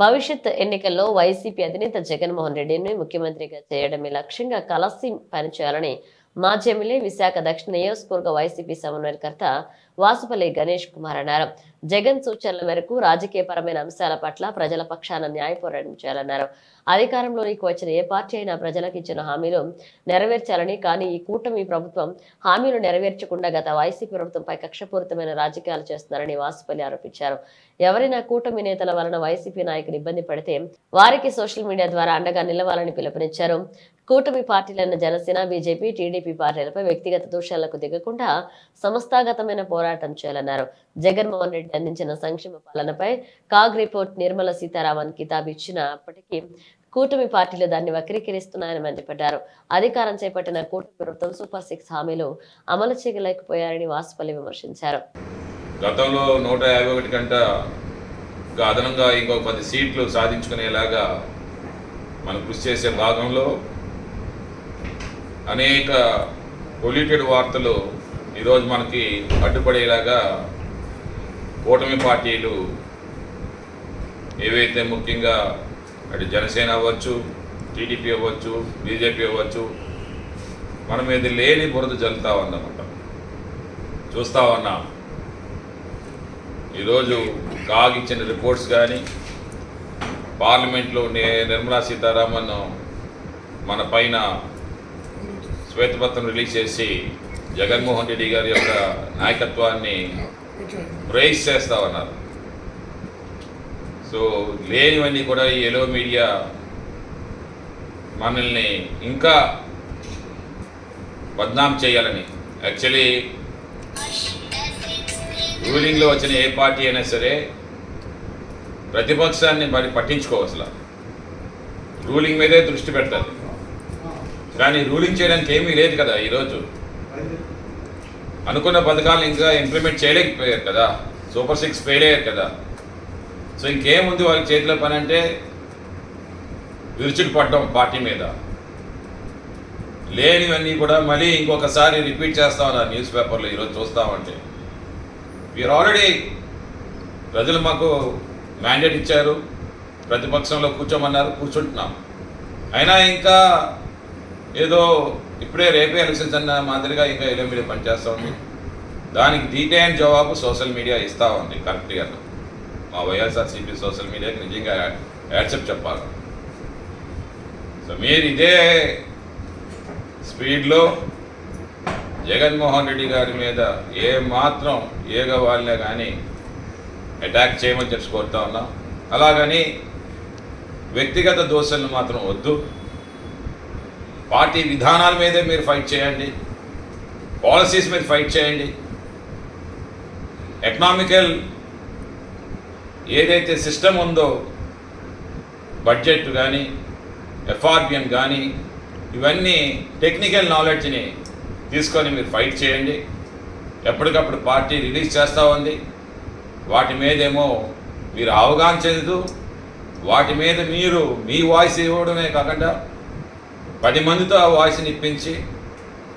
భవిష్యత్ ఎన్నికల్లో వైసీపీ అధినేత జగన్మోహన్ రెడ్డిని ముఖ్యమంత్రిగా చేయడమే లక్ష్యంగా కలసి పనిచేయాలని మాజీ ఎమ్మెల్యే విశాఖ దక్షిణ నియోజకవర్గ వైసీపీ సమన్వయకర్త వాసుపల్లి గణేష్ కుమార్ అన్నారు. జగన్ సూచనల మేరకు రాజకీయపరమైన అంశాల పట్ల ప్రజల పక్షాన న్యాయ పోరాటం చేయాలన్నారు. అధికారంలోనికి వచ్చిన ఏ పార్టీ అయినా ప్రజలకు ఇచ్చిన హామీలు నెరవేర్చాలని కానీ ఈ కూటమి ప్రభుత్వం హామీలు నెరవేర్చకుండా గత వైసీపీ ప్రభుత్వంపై కక్షపూరితమైన రాజకీయాలు చేస్తున్నారని వాసుపల్లి ఆరోపించారు. ఎవరైనా కూటమి నేతల వలన వైసీపీ నాయకులు ఇబ్బంది పడితే వారికి సోషల్ మీడియా ద్వారా అండగా నిలవాలని పిలుపునిచ్చారు. కూటమి పార్టీలైన జనసేన బీజేపీ టీడీపీ పార్టీలపై వ్యక్తిగత దోషాలకు దిగకుండా సంస్థాగతమైన పోరాటం పోరాటం చేయాలన్నారు. జగన్మోహన్ రెడ్డి అందించిన సంక్షేమ పాలనపై కాగ్ రిపోర్ట్ నిర్మల సీతారామన్ కితాబ్ ఇచ్చినప్పటికీ కూటమి పార్టీలు దాన్ని వక్రీకరిస్తున్నాయని మండిపడ్డారు. అధికారం చేపట్టిన కూటమి ప్రభుత్వం సూపర్ సిక్స్ హామీలు అమలు చేయలేకపోయారని వాసుపల్లి విమర్శించారు. గతంలో నూట యాభై ఒకటి కంట అదనంగా ఇంకో పది సీట్లు సాధించుకునేలాగా మనం కృషి చేసే భాగంలో అనేక పొల్యూటెడ్ వార్తలు ఈరోజు మనకి అడ్డుపడేలాగా కూటమి పార్టీలు ఏవైతే ముఖ్యంగా అటు జనసేన అవ్వచ్చు టీడీపీ అవ్వచ్చు బీజేపీ అవ్వచ్చు మనం మీద లేని బురద జల్లుతా ఉందన్నమాట. చూస్తా ఉన్నాం. ఈరోజు కాగ్ ఇచ్చిన రిపోర్ట్స్ కానీ పార్లమెంట్లో నే- నిర్మలా సీతారామన్ మన పైన శ్వేతపత్రం రిలీజ్ చేసి జగన్మోహన్ రెడ్డి గారి యొక్క నాయకత్వాన్ని ప్రేస్ చేస్తా ఉన్నారు. సో లేనివన్నీ కూడా ఈ ఎలో మీడియా మనల్ని ఇంకా బద్నాం చేయాలని. యాక్చువల్లీ రూలింగ్లో వచ్చిన ఏ పార్టీ అయినా సరే ప్రతిపక్షాన్ని మరి పట్టించుకోవచ్చు రూలింగ్ మీదే దృష్టి పెడతారు. కానీ రూలింగ్ చేయడానికి ఏమీ లేదు కదా ఈరోజు. అనుకున్న పథకాలు ఇంకా ఇంప్లిమెంట్ చేయలేకపోయారు కదా. సూపర్ సిక్స్ ఫెయిల్ అయ్యారు కదా. సో ఇంకేముంది వాళ్ళ చేతిలో పని అంటే విరుచుకు పడడం పార్టీ మీద. లేనివన్నీ కూడా మళ్ళీ ఇంకొకసారి రిపీట్ చేస్తా ఉన్నారు న్యూస్ పేపర్లో ఈరోజు చూస్తామంటే. వీఆర్ ఆల్రెడీ ప్రజలు మాకు మ్యాండేట్ ఇచ్చారు. ప్రతిపక్షంలో కూర్చోమన్నారు కూర్చుంటున్నాం. అయినా ఇంకా ఏదో ఇప్పుడే రేపే ఎలక్షన్స్ అన్న మాదిరిగా ఇంకా ఇలా మీడియా పనిచేస్తూ ఉంది. దానికి డీటెయిల్ జవాబు సోషల్ మీడియా ఇస్తూ ఉంది కరెక్ట్గా మా వైఎస్ఆర్సీపీ సోషల్ మీడియాకి నిజంగా యాక్సెప్ట్ చెప్పాలి. సో మీరు ఇదే స్పీడ్లో జగన్మోహన్ రెడ్డి గారి మీద ఏ మాత్రం ఏగ వాళ్ళే కానీ అటాక్ చేయమని చెప్పి కోరుతా ఉన్నాం. అలాగని వ్యక్తిగత దోషలను మాత్రం వద్దు. పార్టీ విధానాల మీదే మీరు ఫైట్ చేయండి. పాలసీస్ మీద ఫైట్ చేయండి. ఎకనామికల్ ఏదైతే సిస్టమ్ ఉందో బడ్జెట్ కానీ ఎఫ్ఆర్బిఎం కానీ ఇవన్నీ టెక్నికల్ నాలెడ్జ్ని తీసుకొని మీరు ఫైట్ చేయండి. ఎప్పటికప్పుడు పార్టీ రిలీజ్ చేస్తూ ఉంది. వాటి మీదేమో మీరు అవగాహన చెందుతూ వాటి మీద మీరు మీ వాయిస్ ఇవ్వడమే కాకుండా పది మందితో ఆ వాయిస్ని ఇప్పించి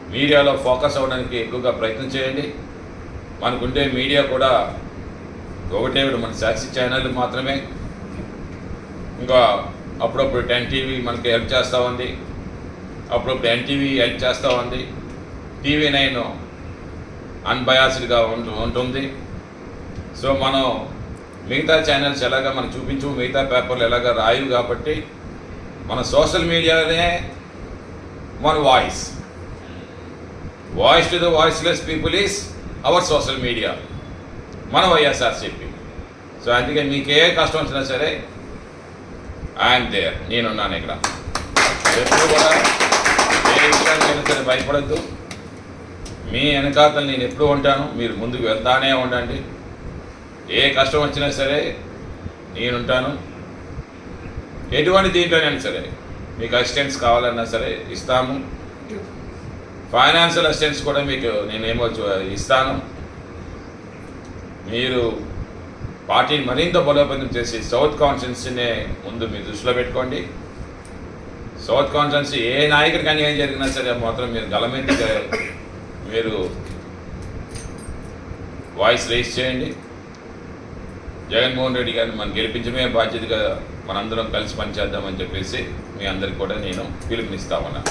మీడియాలో ఫోకస్ అవ్వడానికి ఎక్కువగా ప్రయత్నం చేయండి. మనకుండే మీడియా కూడా ఒకటే మన సాక్షి ఛానల్ మాత్రమే. ఇంకా అప్పుడప్పుడు టెన్ టీవీ మనకి హెల్ప్ చేస్తూ ఉంది. అప్పుడప్పుడు ఎన్టీవీ హెల్ప్ చేస్తూ ఉంది. టీవీ నైన్ అన్బయాస్డ్గా ఉంటు ఉంటుంది. సో మనం మిగతా ఛానల్స్ ఎలాగా మనం చూపించు మిగతా పేపర్లు ఎలాగా రాయు కాబట్టి మన సోషల్ మీడియానే మన voice voice to the voiceless people is our social media మన వైఎస్ఆర్సీపీ సో అందుకే మీకు ఏ కష్టం వచ్చినా సరే ఐఎమ్ దేర్ నేనున్నాను ఇక్కడ. ఎప్పుడు కూడా ఏ విషయానికైనా సరే భయపడద్దు. మీ వెనకాతలు నేను ఎప్పుడు ఉంటాను మీరు ముందుకు వెళ్తానే ఉండండి. ఏ కష్టం వచ్చినా సరే నేనుంటాను. ఎటువంటి దీంట్లోనైనా సరే మీకు అసిస్టెంట్స్ కావాలన్నా సరే ఇస్తాము. ఫైనాన్షియల్ అసిస్టెంట్స్ కూడా మీకు నేనేమో ఏమో ఇస్తాను. మీరు పార్టీని మరింత బలోపేతం చేసి సౌత్ కాన్స్టిట్యున్సీనే ముందు మీ దృష్టిలో పెట్టుకోండి. సౌత్ కాన్స్టిట్యున్సీ ఏ నాయకుడికి అన్యాయం జరిగినా సరే మాత్రం మీరు గలమెందుగా మీరు వాయిస్ రేస్ చేయండి. జగన్మోహన్ రెడ్డి గారిని మనం గెలిపించడమే బాధ్యతగా మనందరం కలిసి పనిచేద్దామని చెప్పేసి మీ అందరికి కూడా నేను పిలుపునిస్తామన్నా